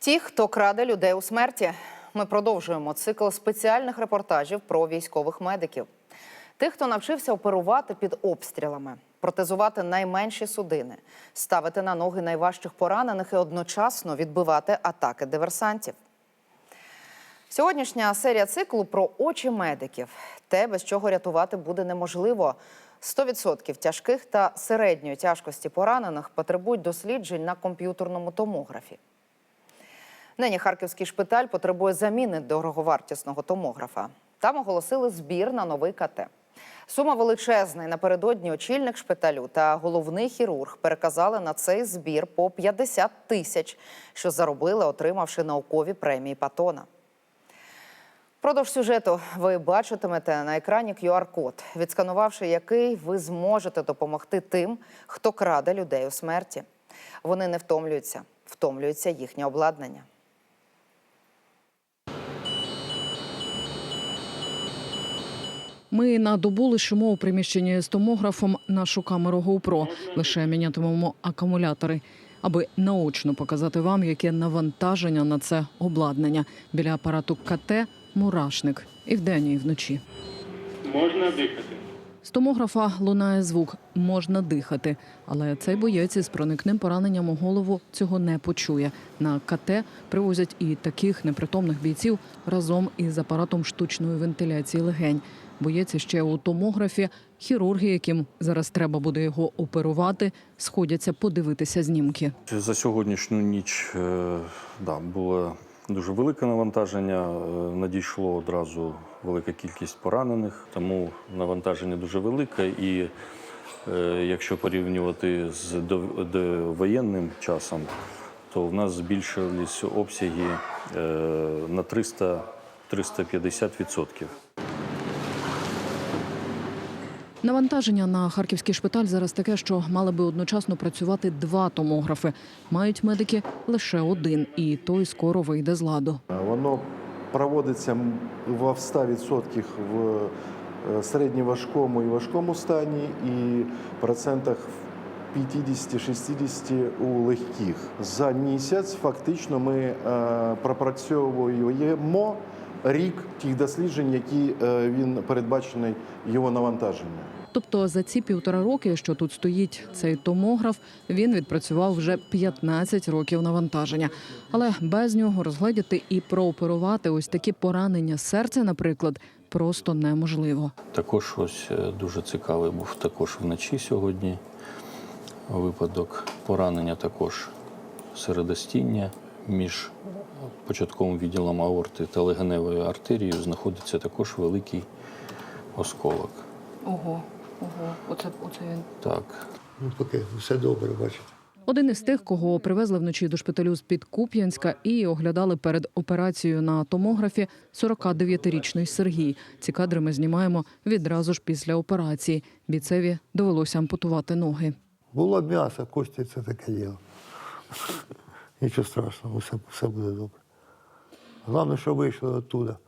Ті, хто краде людей у смерті. Ми продовжуємо цикл спеціальних репортажів про військових медиків. Тих, хто навчився оперувати під обстрілами, протезувати найменші судини, ставити на ноги найважчих поранених і одночасно відбивати атаки диверсантів. Сьогоднішня серія циклу про очі медиків. Те, без чого рятувати буде неможливо. 100% тяжких та середньої тяжкості поранених потребують досліджень на комп'ютерному томографі. Нині харківський шпиталь потребує заміни дороговартісного томографа. Там оголосили збір на новий КТ. Сума величезна. Напередодні очільник шпиталю та головний хірург переказали на цей збір по 50 тисяч, що заробили, отримавши наукові премії Патона. Продовж сюжету ви бачитимете на екрані QR-код, відсканувавши який ви зможете допомогти тим, хто краде людей у смерті. Вони не втомлюються, втомлюється їхнє обладнання. Ми на добу лишимо у приміщенні з томографом нашу камеру GoPro. Лише мінятимемо акумулятори, аби наочно показати вам, яке навантаження на це обладнання. Біля апарату КТ мурашник і вдень, і вночі. Можна дихати. З томографа лунає звук, можна дихати. Але цей боєць із проникним пораненням у голову цього не почує. На КТ привозять і таких непритомних бійців разом із апаратом штучної вентиляції легень. Боєць ще у томографі. Хірурги, яким зараз треба буде його оперувати, сходяться подивитися знімки. За сьогоднішню ніч е, да, було дуже велике навантаження. е, Надійшло одразу велика кількість поранених, тому навантаження дуже велике. І е, якщо порівнювати з довоєнним часом, то в нас збільшились обсяги е, на 300 350%. Навантаження на харківський шпиталь зараз таке, що мали би одночасно працювати два томографи. Мають медики лише один, і той скоро вийде з ладу. Воно проводиться в 100% в е, середньоважкому і важкому стані, і процентах в 50-60 у легких. За місяць фактично ми е, пропрацьовуємо рік тих досліджень, які е, він передбачений його навантаження. Тобто за ці півтора роки, що тут стоїть цей томограф, він відпрацював вже 15 років навантаження. Але без нього розгледіти і прооперувати ось такі поранення серця, наприклад, просто неможливо. Також ось е, дуже цікавий був також вночі сьогодні. Випадок поранення також середостіння між початковим відділом аорти та легеневою артерією знаходиться також великий осколок. Ого, ого, оце оце він. Так, Ну, поки все добре, бачите. Один із тих, кого привезли вночі до шпиталю з під Куп'янська і оглядали перед операцією на томографі 49-річний Сергій. Ці кадри ми знімаємо відразу ж після операції. Бійцеві довелося ампутувати ноги. Було м'ясо, кості це таке діло. Нічого страшного, все, все буде добре. Головне, що вийшли оттуда.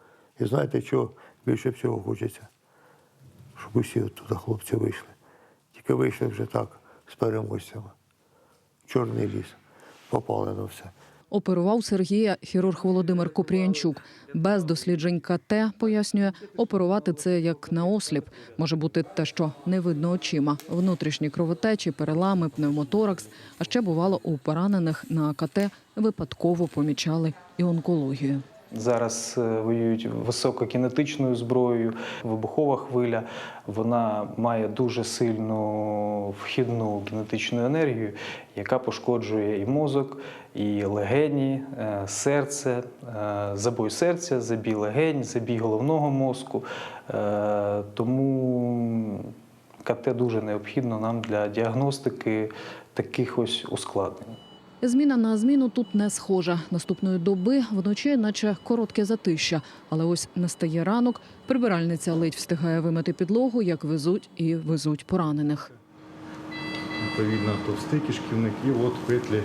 І знаєте, що більше всього хочеться? Усі оттуда хлопці вийшли. Тільки вийшли вже так, з переможцями. Чорний ліс. Попали на все. Оперував Сергія хірург Володимир Купріянчук. Без досліджень КТ, пояснює, оперувати це як на осліп. Може бути те, що не видно очима. Внутрішні кровотечі, перелами, пневмоторакс. А ще бувало у поранених на КТ випадково помічали і онкологію. Зараз е, воюють висококінетичною зброєю, вибухова хвиля. Вона має дуже сильну вхідну кінетичну енергію, яка пошкоджує і мозок, і легені, е, серце, е, забой серця, забій легень, забій головного мозку. Тому КТ дуже необхідно нам для діагностики таких ось ускладнень. Зміна на зміну тут не схожа. Наступної доби вночі, наче коротке затища. Але ось настає ранок. Прибиральниця ледь встигає вимити підлогу, як везуть і везуть поранених. Відповідно, товстий кишківник от петлі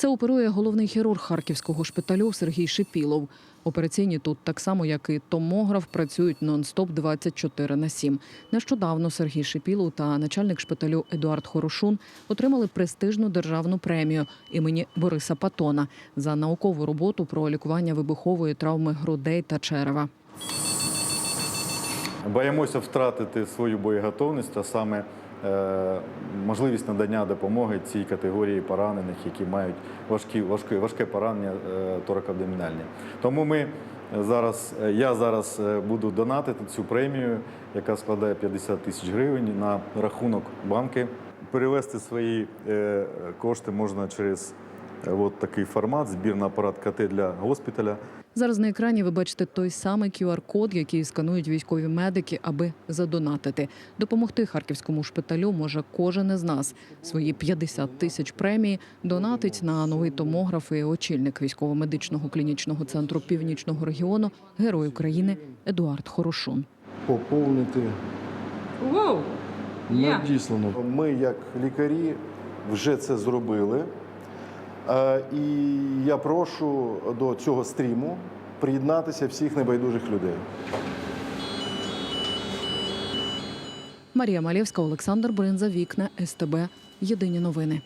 Це оперує головний хірург харківського шпиталю Сергій Шипілов. Операційні тут, так само як і томограф, працюють нон-стоп 24 на 7. Нещодавно Сергій Шипілов та начальник шпиталю Едуард Хорошун отримали престижну державну премію імені Бориса Патона за наукову роботу про лікування вибухової травми грудей та черева. Боїмося втратити свою боєготовність, а саме можливість надання допомоги цій категорії поранених, які мають важкі, важке, важке поранення е, торакоабдомінальні. Тому ми зараз, е, я зараз е, буду донатити цю премію, яка складає 50 тисяч гривень на рахунок банки. Перевести свої е, кошти можна через е, от такий формат, збірний апарат КТ для госпіталя. Зараз на екрані ви бачите той самий QR-код, який сканують військові медики, аби задонатити. Допомогти харківському шпиталю може кожен із нас. Свої 50 тисяч премії донатить на новий томограф і очільник військово-медичного клінічного центру північного регіону, герой України Едуард Хорошун. Поповнити! Є. надіслано. Ми, як лікарі, вже це зробили. Е, І я прошу до цього стріму приєднатися всіх небайдужих людей. Марія Малєвська, Олександр Бринза, Вікна, СТБ. Єдині новини.